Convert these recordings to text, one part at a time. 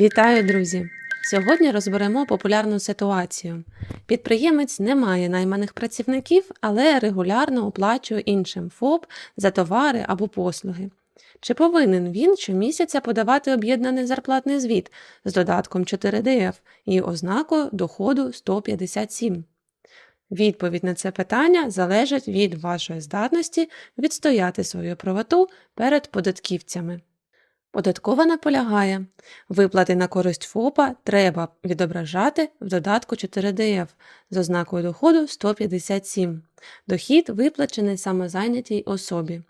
Вітаю, друзі! Сьогодні розберемо популярну ситуацію. Підприємець не має найманих працівників, але регулярно оплачує іншим ФОП за товари або послуги. Чи повинен він щомісяця подавати об'єднаний зарплатний звіт з додатком 4DF і ознакою доходу 157? Відповідь на це питання залежить від вашої здатності відстояти свою правоту перед податківцями. Податкова наполягає, виплати на користь ФОПа треба відображати в додатку 4DF з ознакою доходу 157. Дохід виплачений самозайнятій особі.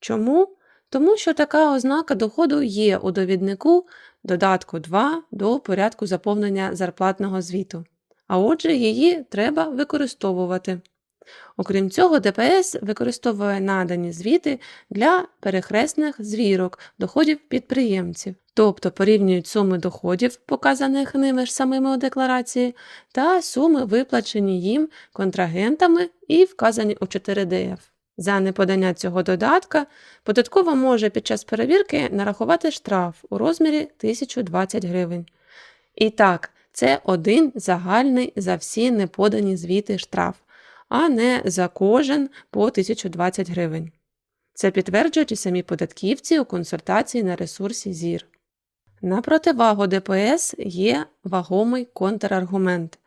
Чому? Тому що така ознака доходу є у довіднику додатку 2 до порядку заповнення зарплатного звіту, а отже, її треба використовувати. Окрім цього, ДПС використовує надані звіти для перехресних звірок доходів підприємців, тобто порівнюють суми доходів, показаних ними ж самими у декларації, та суми, виплачені їм контрагентами і вказані у 4DF. За неподання цього додатка податкова може під час перевірки нарахувати штраф у розмірі 1020 гривень. І так, це один загальний за всі неподані звіти штраф а не за кожен по 1020 гривень. Це підтверджують і самі податківці у консультації на ресурсі ЗІР. На противагу ДПС є вагомий контраргумент.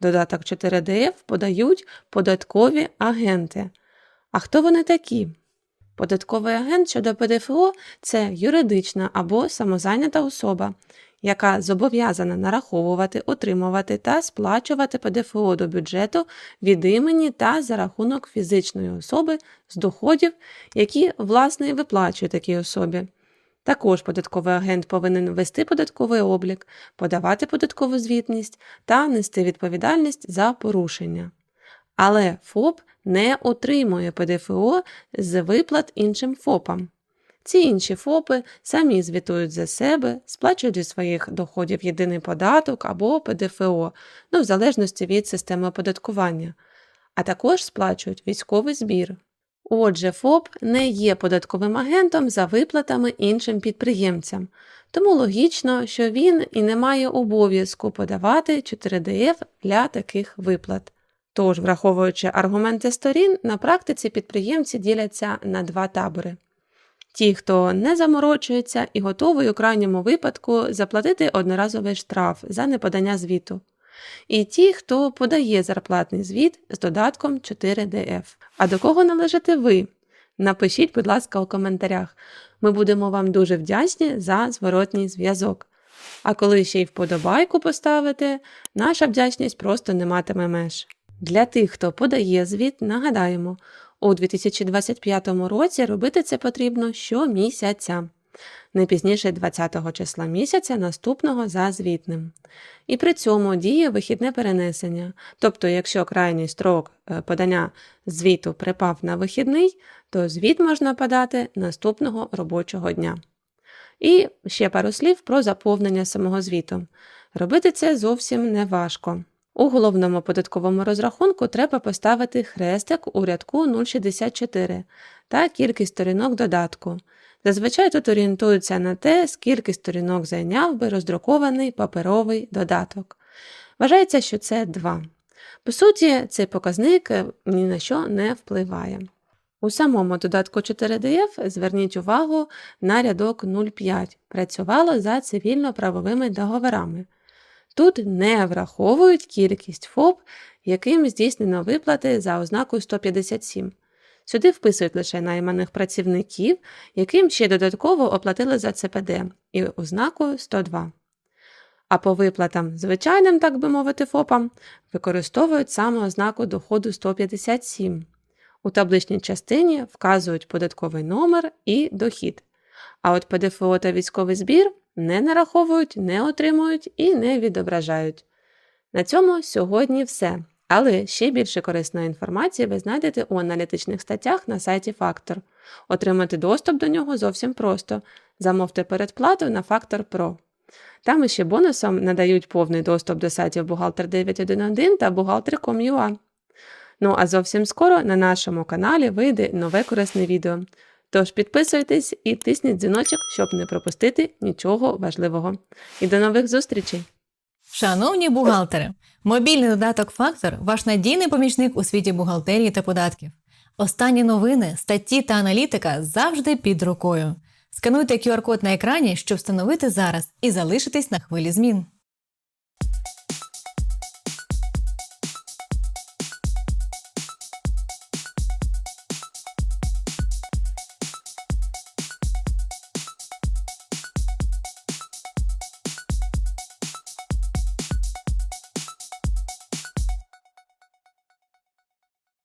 Додаток 4DF подають податкові агенти. А хто вони такі? Податковий агент щодо ПДФО це юридична або самозайнята особа, яка зобов'язана нараховувати, отримувати та сплачувати ПДФО до бюджету від імені та за рахунок фізичної особи з доходів, які власне виплачує такій особі. Також податковий агент повинен вести податковий облік, подавати податкову звітність та нести відповідальність за порушення. Але ФОП не отримує ПДФО з виплат іншим ФОПам. Ці інші ФОПи самі звітують за себе, сплачують зі своїх доходів єдиний податок або ПДФО, ну в залежності від системи оподаткування, а також сплачують військовий збір. Отже, ФОП не є податковим агентом за виплатами іншим підприємцям, тому логічно, що він і не має обов'язку подавати 4DF для таких виплат. Тож, враховуючи аргументи сторін, на практиці підприємці діляться на два табори. Ті, хто не заморочується і готовий у крайньому випадку заплатити одноразовий штраф за неподання звіту. І ті, хто подає зарплатний звіт з додатком 4DF. А до кого належите ви? Напишіть, будь ласка, у коментарях. Ми будемо вам дуже вдячні за зворотній зв'язок. А коли ще й вподобайку поставите, наша вдячність просто не матиме меж. Для тих, хто подає звіт, нагадаємо, у 2025 році робити це потрібно щомісяця, не пізніше 20 числа місяця наступного за звітним. І при цьому діє вихідне перенесення. Тобто, якщо крайній строк е, подання звіту припав на вихідний, то звіт можна подати наступного робочого дня. І ще пару слів про заповнення самого звіту. Робити це зовсім не важко. У головному податковому розрахунку треба поставити хрестик у рядку 064 та кількість сторінок додатку. Зазвичай тут орієнтуються на те, скільки сторінок зайняв би роздрукований паперовий додаток. Вважається, що це 2. По суті, цей показник ні на що не впливає. У самому додатку 4DF зверніть увагу на рядок 05. Працювало за цивільно-правовими договорами. Тут не враховують кількість ФОП, яким здійснено виплати за ознакою 157. Сюди вписують лише найманих працівників, яким ще додатково оплатили за ЦПД і ознакою 102. А по виплатам звичайним, так би мовити, ФОПам використовують саме ознаку доходу 157. У табличній частині вказують податковий номер і дохід. А от ПДФО та військовий збір не нараховують, не отримують і не відображають. На цьому сьогодні все. Але ще більше корисної інформації ви знайдете у аналітичних статтях на сайті Factor. Отримати доступ до нього зовсім просто. Замовте передплату на Factor Pro. Там іще бонусом надають повний доступ до сайтів Бухгалтер 911 та Бухгалтер.com.ua. Ну а зовсім скоро на нашому каналі вийде нове корисне відео. Тож підписуйтесь і тисніть дзвіночок, щоб не пропустити нічого важливого. І до нових зустрічей! Шановні бухгалтери, мобільний додаток Фактор ваш надійний помічник у світі бухгалтерії та податків. Останні новини, статті та аналітика завжди під рукою. Скануйте QR-код на екрані, щоб встановити зараз і залишитись на хвилі змін.